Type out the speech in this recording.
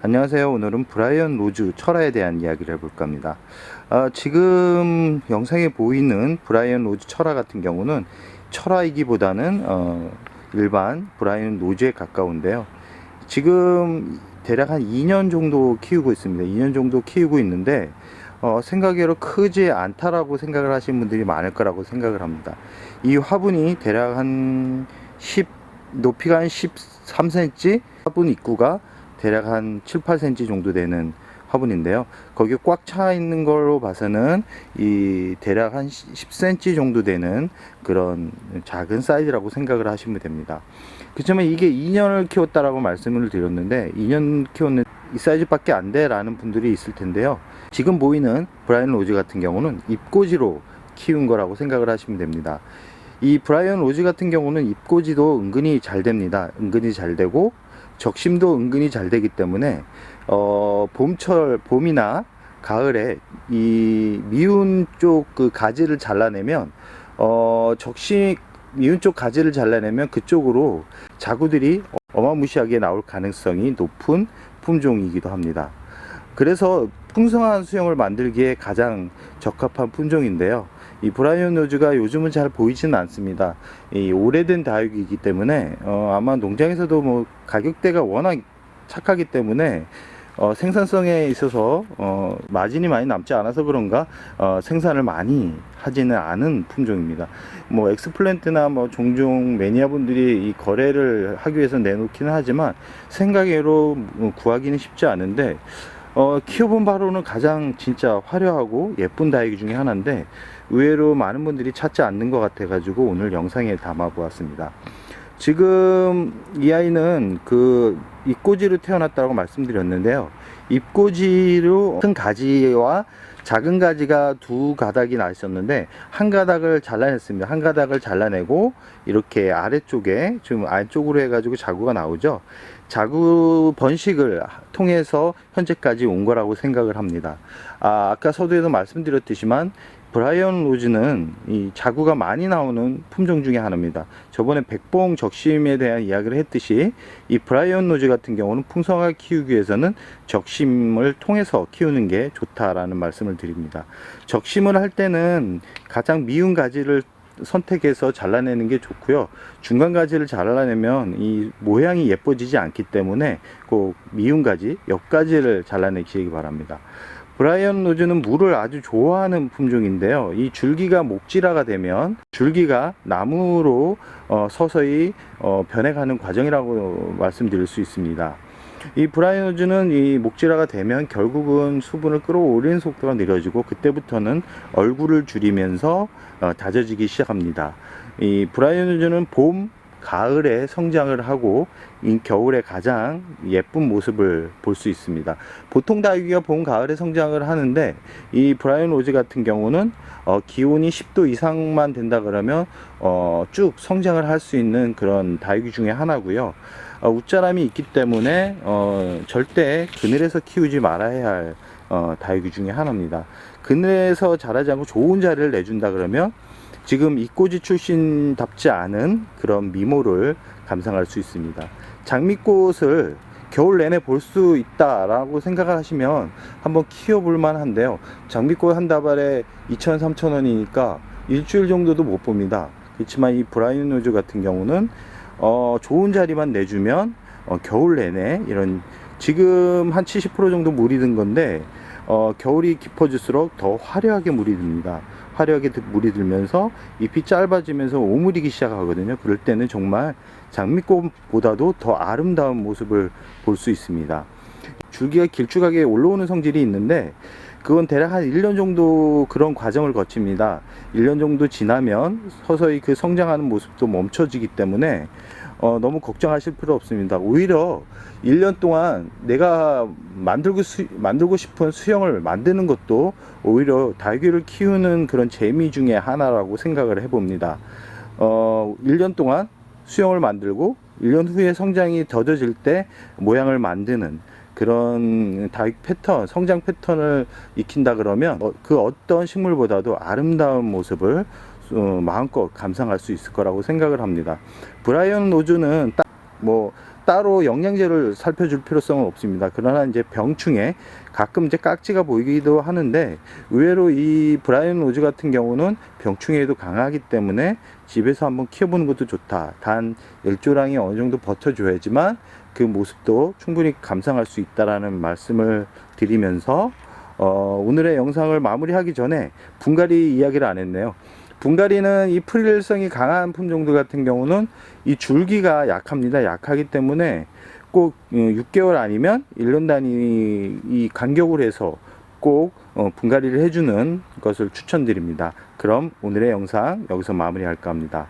안녕하세요. 오늘은 브라이언 로즈 철화에 대한 이야기를 해볼까 합니다. 아, 지금 영상에 보이는 브라이언 로즈 철화 같은 경우는 철화이기보다는 어, 일반 브라이언 로즈에 가까운데요. 지금 대략 한 2년 정도 키우고 있습니다. 2년 정도 키우고 있는데 어, 생각외로 크지 않다라고 생각을 하시는 분들이 많을 거라고 생각을 합니다. 이 화분이 대략 한 10, 높이가 한 13cm, 화분 입구가 대략 한 7, 8cm 정도 되는 화분인데요. 거기 꽉 차 있는 걸로 봐서는 이 대략 한 10cm 정도 되는 그런 작은 사이즈라고 생각을 하시면 됩니다. 그렇지만 이게 2년을 키웠다라고 말씀을 드렸는데 2년 키웠는 이 사이즈밖에 안 돼라는 분들이 있을 텐데요. 지금 보이는 브라이언 로즈 같은 경우는 입꼬지로 키운 거라고 생각을 하시면 됩니다. 이 브라이언 로즈 같은 경우는 입꼬지도 은근히 잘 됩니다. 은근히 잘 되고 적심도 은근히 잘 되기 때문에 어, 봄철 봄이나 가을에 이 미운 쪽 그 가지를 잘라내면 어, 적심 미운 쪽 가지를 잘라내면 그쪽으로 자구들이 어마무시하게 나올 가능성이 높은 품종이기도 합니다. 그래서 풍성한 수영을 만들기에 가장 적합한 품종인데요. 이 브라이언 로즈가 요즘은 잘 보이지는 않습니다. 이 오래된 다육이기 때문에 어, 아마 농장에서도 뭐 가격대가 워낙 착하기 때문에 어, 생산성에 있어서 어, 마진이 많이 남지 않아서 그런가 어, 생산을 많이 하지는 않은 품종입니다. 뭐 엑스플랜트나 뭐 종종 매니아분들이 이 거래를 하기 위해서 내놓기는 하지만 생각외로 뭐 구하기는 쉽지 않은데 어, 키워본 바로는 가장 진짜 화려하고 예쁜 다육이 중에 하나인데 의외로 많은 분들이 찾지 않는 것 같아 가지고 오늘 영상에 담아 보았습니다. 지금 이 아이는 그 입꼬지로 태어났다고 말씀드렸는데요. 입꼬지로 큰 가지와 작은 가지가 두 가닥이 나 있었는데 한 가닥을 잘라냈습니다. 한 가닥을 잘라내고 이렇게 아래쪽에 지금 안쪽으로 해가지고 자구가 나오죠. 자구 번식을 통해서 현재까지 온 거라고 생각을 합니다. 아, 아까 서두에도 말씀드렸듯이만 브라이언 로즈는 이 자구가 많이 나오는 품종 중에 하나입니다. 저번에 백봉 적심에 대한 이야기를 했듯이 이 브라이언 로즈 같은 경우는 풍성하게 키우기 위해서는 적심을 통해서 키우는 게 좋다라는 말씀을 드립니다. 적심을 할 때는 가장 미운 가지를 선택해서 잘라내는 게 좋고요. 중간 가지를 잘라내면 이 모양이 예뻐지지 않기 때문에 꼭 미운 가지, 옆 가지를 잘라내시기 바랍니다. 브라이언 로즈는 물을 아주 좋아하는 품종인데요. 이 줄기가 목질화가 되면 줄기가 나무로 어, 서서히 어, 변해가는 과정이라고 말씀드릴 수 있습니다. 이 브라이언 로즈는 이 목질화가 되면 결국은 수분을 끌어올리는 속도가 느려지고 그때부터는 얼굴을 줄이면서 어, 다져지기 시작합니다. 이 브라이언 로즈는 봄, 가을에 성장을 하고 이 겨울에 가장 예쁜 모습을 볼 수 있습니다. 보통 다육이가 봄, 가을에 성장을 하는데 이 브라이언 로즈 같은 경우는 어, 기온이 10도 이상만 된다 그러면 어, 쭉 성장을 할 수 있는 그런 다육이 중에 하나고요. 어, 웃자람이 있기 때문에 어, 절대 그늘에서 키우지 말아야 할 어, 다육이 중에 하나입니다. 그늘에서 자라지 않고 좋은 자리를 내준다 그러면 지금 이꼬지 출신답지 않은 그런 미모를 감상할 수 있습니다. 장미꽃을 겨울 내내 볼 수 있다라고 생각을 하시면 한번 키워볼 만한데요. 장미꽃 한 다발에 2천, 3천 원이니까 일주일 정도도 못 봅니다. 그렇지만 이 브라이언 노즈 같은 경우는 어, 좋은 자리만 내주면 어, 겨울 내내 이런 지금 한 70% 정도 물이 든 건데 어, 겨울이 깊어질수록 더 화려하게 물이 듭니다. 드- 물이 들면서 잎이 짧아지면서 오므리기 시작하거든요. 그럴 때는 정말 장미꽃보다도 더 아름다운 모습을 볼 수 있습니다. 줄기가 길쭉하게 올라오는 성질이 있는데 그건 대략 한 1년 정도 그런 과정을 거칩니다. 1년 정도 지나면 서서히 그 성장하는 모습도 멈춰지기 때문에 어, 너무 걱정하실 필요 없습니다. 오히려 1년 동안 내가 만들고, 수, 만들고 싶은 수영을 만드는 것도 오히려 달귀를 키우는 그런 재미 중에 하나라고 생각을 해봅니다. 어, 1년 동안 수영을 만들고 1년 후에 성장이 더뎌질 때 모양을 만드는 그런 다육 패턴, 성장 패턴을 익힌다 그러면 어, 그 어떤 식물보다도 아름다운 모습을 어, 마음껏 감상할 수 있을 거라고 생각을 합니다. 브라이언 로즈는 딱뭐 따로 영양제를 살펴줄 필요성은 없습니다. 그러나 이제 병충해 가끔 이제 깍지가 보이기도 하는데 의외로 이 브라이언 로즈 같은 경우는 병충해에도 강하기 때문에 집에서 한번 키워보는 것도 좋다. 단 일조량이 어느 정도 버텨줘야지만 그 모습도 충분히 감상할 수 있다라는 말씀을 드리면서 어, 오늘의 영상을 마무리하기 전에 분갈이 이야기를 안 했네요. 분갈이는 이 프릴성이 강한 품종들 같은 경우는 이 줄기가 약합니다. 약하기 때문에 꼭 6개월 아니면 1년 단위 이 간격으로 해서 꼭 어, 분갈이를 해주는 것을 추천드립니다. 그럼 오늘의 영상 여기서 마무리할까 합니다.